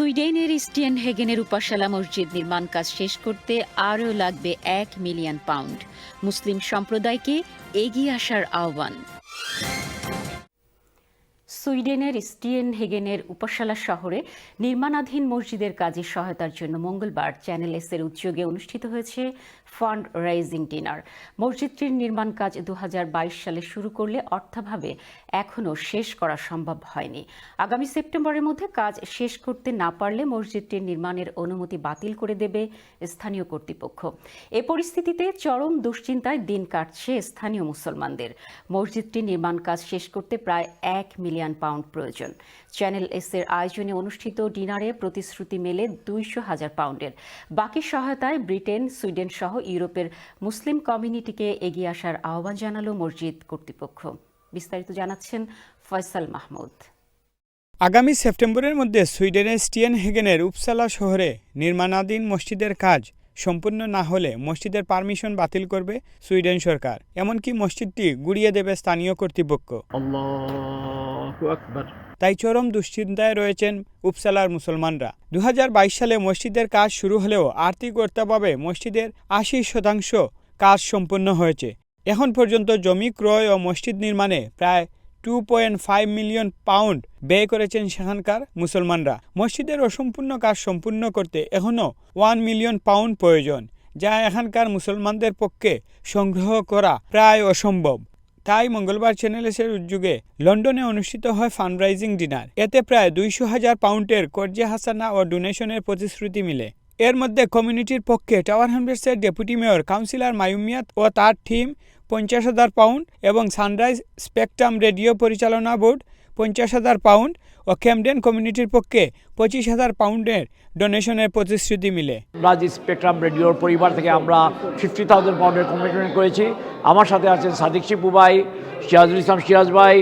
সুইডেনের স্টিয়েন হেগেনের উপাসালা মসজিদ নির্মাণ কাজ শেষ করতে আরও লাগবে এক মিলিয়ন পাউন্ড। মুসলিম সম্প্রদায়কে এগিয়ে আসার আহ্বান। সুইডেনের স্টিয়েন হেগেনের উপাসালা শহরে নির্মাণাধীন মসজিদের কাজে সহায়তার জন্য মঙ্গলবার চ্যানেল এস এর উদ্যোগে অনুষ্ঠিত হয়েছে ফান্ড রাইজিং ডিনার মসজিদটির নির্মাণ কাজ দু হাজার বাইশ সালে শুরু করলে অর্থাভাবে এখনও শেষ করা সম্ভব হয়নি। আগামী সেপ্টেম্বরের মধ্যে কাজ শেষ করতে না পারলে মসজিদটির নির্মাণের অনুমতি বাতিল করে দেবে স্থানীয় কর্তৃপক্ষ। এ পরিস্থিতিতে চরম দুশ্চিন্তায় দিন কাটছে স্থানীয় মুসলমানদের। মসজিদটির নির্মাণ কাজ শেষ করতে প্রায় এক মিলিয়ন পাউন্ড প্রয়োজন। চ্যানেল এস এর আয়োজনে অনুষ্ঠিত ডিনারে প্রতিশ্রুতি মেলে দুইশো হাজার পাউন্ডের। বাকি সহায়তায় ব্রিটেন, সুইডেন সহ ইউরোপের মুসলিম কমিউনিটিকে এগিয়ে আসার আহ্বান জানালো মসজিদ কর্তৃপক্ষ। বিস্তারিত জানাচ্ছেন ফয়সাল মাহমুদ। আগামী সেপ্টেম্বরের মধ্যে সুইডেনের স্টিয়েন হেগেনের উপসালা শহরে নির্মাণাধীন মসজিদের কাজ সম্পূর্ণ না হলে মসজিদের পারমিশন বাতিল করবে সুইডেন সরকার। এমনকি মসজিদটি গুড়িয়ে দেবে স্থানীয় কর্তৃপক্ষ। তাই চরম দুশ্চিন্তায় রয়েছেন উপসালার মুসলমানরা। দু হাজার বাইশ সালে মসজিদের কাজ শুরু হলেও আর্থিক অর্থাভাবে মসজিদের আশি শতাংশ কাজ সম্পন্ন হয়েছে। এখন পর্যন্ত জমি ক্রয় ও মসজিদ নির্মাণে প্রায় two point five million pound ব্যয় করেছেন সেখানকার মুসলমানরা। মসজিদের অসম্পূর্ণ কাজ সম্পূর্ণ করতে এখনও ওয়ান মিলিয়ন পাউন্ড প্রয়োজন, যা এখানকার মুসলমানদের পক্ষে সংগ্রহ করা প্রায় অসম্ভব। তাই মঙ্গলবার চ্যানেল এসের উদ্যোগে লন্ডনে অনুষ্ঠিত হয় ফান্ডরাইজিং ডিনার এতে প্রায় দুইশো হাজার পাউন্ডের কর্জে হাসানা ও ডোনেশনের প্রতিশ্রুতি মিলে। এর মধ্যে কমিউনিটির পক্ষে টাওয়ার হ্যামলেটসের ডেপুটি মেয়র, কাউন্সিলর মায়ুমিয়াত ও তার টিম পঞ্চাশ হাজার পাউন্ড এবং সানরাইজ স্পেকট্রাম রেডিও পরিচালনা বোর্ড পঞ্চাশ হাজার পাউন্ড ও ক্যামডেন কমিউনিটির পক্ষে পঁচিশ হাজার পাউন্ডের ডোনেশনের প্রতিশ্রুতি মিলে। রাজ স্পেকট্রাম রেডিওর পরিবার থেকে আমরা ফিফটি থাউজেন্ড পাউন্ডের কমিটমেন্ট করেছি। আমার সাথে আছেন সাদিক শিপু ভাই সিরাজুল ইসলাম সিরাজ ভাই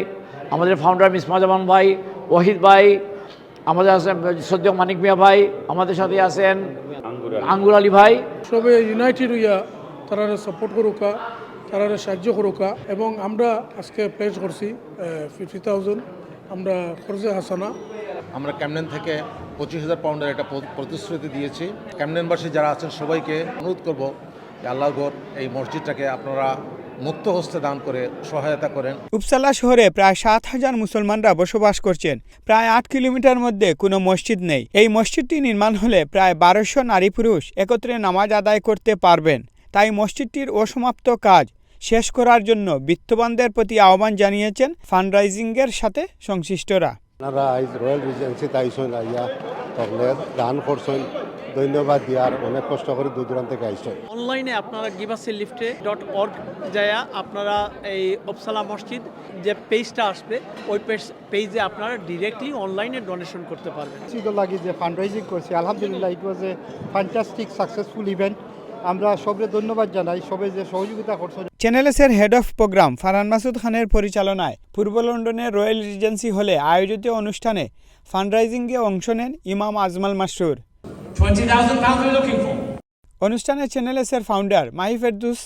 আমাদের ফাউন্ডার মিসমাজামান ভাই ওয়াহিদ ভাই আমাদের আছেন সদ্য মানিক মিয়া ভাই আমাদের সাথে আছেন আঙ্গুর আলী। ভাই। সবে ইউনাইটেড হইয়া তারা সাপোর্ট করুকা তারা সাহায্য করুকা এবং আমরা আজকে প্লেস করছি ফিফটি থাউজেন্ড আমরা খরচে হাসানা আমরা ক্যামনেন থেকে পঁচিশ হাজার পাউন্ডের একটা প্র- প্রতিশ্রুতি দিয়েছি। ক্যামনেনবাসী যারা আছেন সবাইকে অনুরোধ করব যে এই মসজিদটাকে আপনারা মুক্ত হস্তে দান করে সহায়তা করেন। উপসালা শহরে প্রায় সাত হাজার মুসলমানরা বসবাস করছেন। প্রায় আট কিলোমিটার মধ্যে কোনো মসজিদ নেই। এই মসজিদটি নির্মাণ হলে প্রায় বারোশো নারী পুরুষ একত্রে নামাজ আদায় করতে পারবেন। তাই মসজিদটির অসমাপ্ত কাজ শেষ করার জন্য বিত্তবানদের প্রতি আহ্বান জানিয়েছেন ফান্ডরাইজিংয়ের সাথে সংশ্লিষ্টরা। আপনারা আইজ রয়্যাল রিজেন্সিতে আইসেন আইয়া তখন দান করছেন ধন্যবাদ দিয়ার অনেক কষ্ট করে দূর দূরান্ত থেকে আইসেন অনলাইনে আপনারা গিভাসি লিফটে ডট অর্গ যায়া আপনারা এই অপসালা মসজিদ যে পেজটা আসবে ওই পেজ পেজে আপনারা ডিরেক্টলি অনলাইনে ডোনেশন করতে পারবেন। লাগি যে ফান্ড রাইজিং করছি। আলহামদুলিল্লাহ it was a fantastic successful event আমরা সবরে ধন্যবাদ জানাই সবে যে সহযোগিতা করছে। চ্যানেলসের head of programme Farhan Masud খানের পরিচালনায় পূর্ব লন্ডনের রয়্যাল রিজেন্সি হলে আয়োজিত অনুষ্ঠানে ফান্ডরাইজিংয়ে অংশ নেন ইমাম আজমাল মাসরুর 20,000 pounds we're অনুষ্ঠানে চ্যানেলসের ফাউন্ডার মাহি ফেরদুস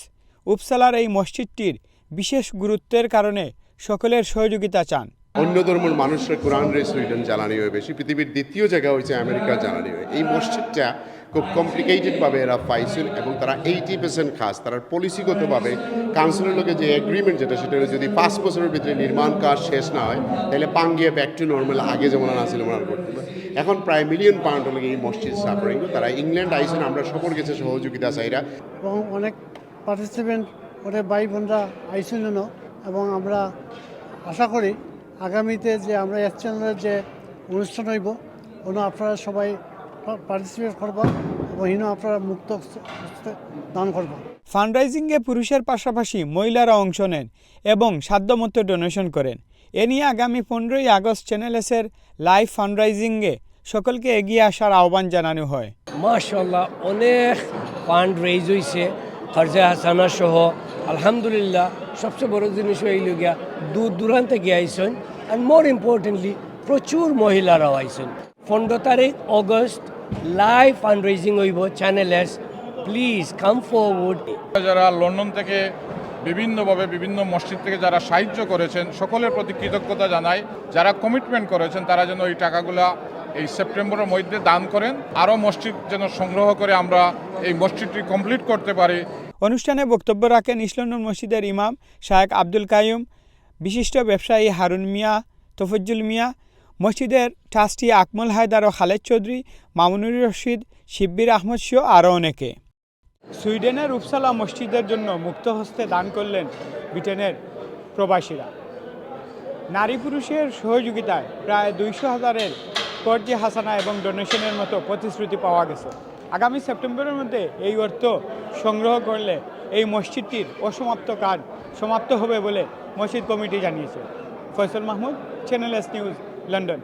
উপসালার এই মসজিদটির বিশেষ গুরুত্বের কারণে সকলের সহযোগিতা চান। অন্য ধর্মের মানুষের কোরআন রে সুইডেন জ্বালানি হয় বেশি। পৃথিবীর দ্বিতীয় জায়গা হয়েছে আমেরিকা জ্বালানি হয়। এই মসজিদটা খুব কমপ্লিকেটেডভাবে এরা পাইছেন এবং তারা এইটি পার্সেন্ট কাজ তারা পলিসিগতভাবে কাউন্সিলের লোকের যে এগ্রিমেন্ট যেটা, সেটা যদি পাঁচ বছরের ভিতরে নির্মাণ কাজ শেষ না হয়, তাহলে পাঙ্গিয়ে ব্যাক টু নর্মাল আগে যেমন আছিল মনে করতে। এখন প্রায় মিলিয়ন পাউন্ড হলে এই মসজিদ সাফারিং তারা ইংল্যান্ড আইসেন, আমরা সকল গেছে সহযোগিতা চাইরা। এবং অনেক পার্টিসিপেন্ট ওদের ভাই বোনরা আইসিল এবং আমরা আশা করি আগামীতে যে আমরা এক চ্যানেলের যে অনুষ্ঠান হইব, ওনো আপনারা সবাই পার্টিসিপেট করবা এবং ইনো আপনারা মুক্ত দান করবা। ফান্ডরাইজিংয়ে পুরুষের পাশাপাশি মহিলারা অংশ নেন এবং সাধ্যমতো ডোনেশন করেন। এ নিয়ে আগামী পনেরোই আগস্ট চ্যানেলসের লাইভ ফান্ডরাইজিংয়ে সকলকে এগিয়ে আসার আহ্বান জানানো হয়। মাশাল্লাহ অনেক ফান্ড রেজ হয়েছে খরচা হাসানা সহ। আলহামদুলিল্লাহ সবচেয়ে বড় জিনিস হইল গিয়া দূর দূরান্তে গিয়ে আইসন অ্যান্ড মোর ইম্পর্টেন্টলি প্রচুর মহিলারাও আইসন। পনেরো তারিখ অগস্ট লাইভ ফান্ড রেজিং হইব channel S please come forward যারা লন্ডন থেকে বিভিন্নভাবে বিভিন্ন মসজিদ থেকে যারা সাহায্য করেছেন সকলের প্রতি কৃতজ্ঞতা জানাই। যারা কমিটমেন্ট করেছেন তারা যেন এই টাকাগুলা এই সেপ্টেম্বরের মধ্যে দান করেন। আরও মসজিদ যেন সংগ্রহ করে আমরা এই মসজিদটি কমপ্লিট করতে পারি। অনুষ্ঠানে বক্তব্য রাখেন ইসলানুর মসজিদের ইমাম শায়েক আব্দুল কাইম বিশিষ্ট ব্যবসায়ী হারুন মিয়া তফজ্জুল মিয়া মসজিদের ট্রাস্টি আকমল হায়দার ও খালেদ চৌধুরী, মামুনুর রশিদ, শিব্বির আহমদ সহ আরও অনেকে। সুইডেনের উপসালা মসজিদের জন্য মুক্ত হস্তে দান করলেন ব্রিটেনের প্রবাসীরা। নারী পুরুষের সহযোগিতায় প্রায় দুইশো হাজারের কর্জি হাসানা এবং ডোনেশনের মতো প্রতিশ্রুতি পাওয়া গেছে। আগামী সেপ্টেম্বরের মধ্যে এই অর্থ সংগ্রহ করলে এই মসজিদটির অসমাপ্ত কাজ সমাপ্ত হবে বলে মসজিদ কমিটি জানিয়েছে। Faisal Mahmud channel S news London